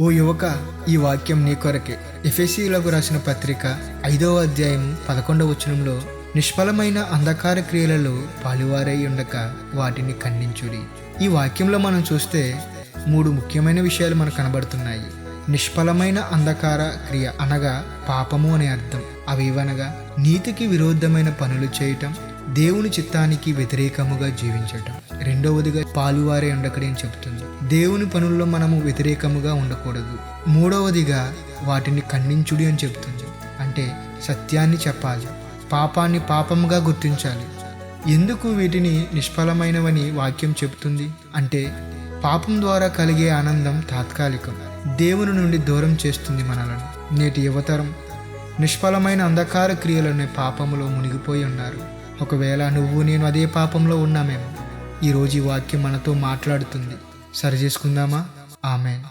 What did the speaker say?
ఓ యువక ఈ వాక్యం నీ కొరకే. ఎఫెసీలకు రాసిన పత్రిక ఐదవ అధ్యాయం పదకొండవ వచనంలో నిష్ఫలమైన అంధకార క్రియలలో పాలువారై ఉండక వాటిని ఖండించుడి. ఈ వాక్యంలో మనం చూస్తే మూడు ముఖ్యమైన విషయాలు మనకు కనబడుతున్నాయి. నిష్ఫలమైన అంధకార క్రియ అనగా పాపము అనే అర్థం. అవి ఇవనగా నీతికి విరుద్ధమైన పనులు చేయటం దేవుని చిత్తానికి వ్యతిరేకముగా జీవించటం. రెండవదిగా పాలువారే ఉండకడని చెప్తుంది దేవుని పనుల్లో మనము వ్యతిరేకముగా ఉండకూడదు. మూడవదిగా వాటిని ఖండించుడి అని చెప్తుంది అంటే సత్యాన్ని చెప్పాలి. పాపాన్ని పాపముగా గుర్తించాలి. ఎందుకు వీటిని నిష్ఫలమైనవని వాక్యం చెబుతుంది? అంటే పాపం ద్వారా కలిగే ఆనందం తాత్కాలికం. దేవుని నుండి దూరం చేస్తుంది మనలను. నేటి యువతరం నిష్ఫలమైన అంధకార క్రియలనే పాపములో మునిగిపోయి ఉన్నారు. ఒకవేళ నువ్వు నేను అదే పాపంలో ఉన్నామేమో. ఈరోజు ఈ వాక్యం మనతో మాట్లాడుతుంది. సరి చేసుకుందామా? ఆమె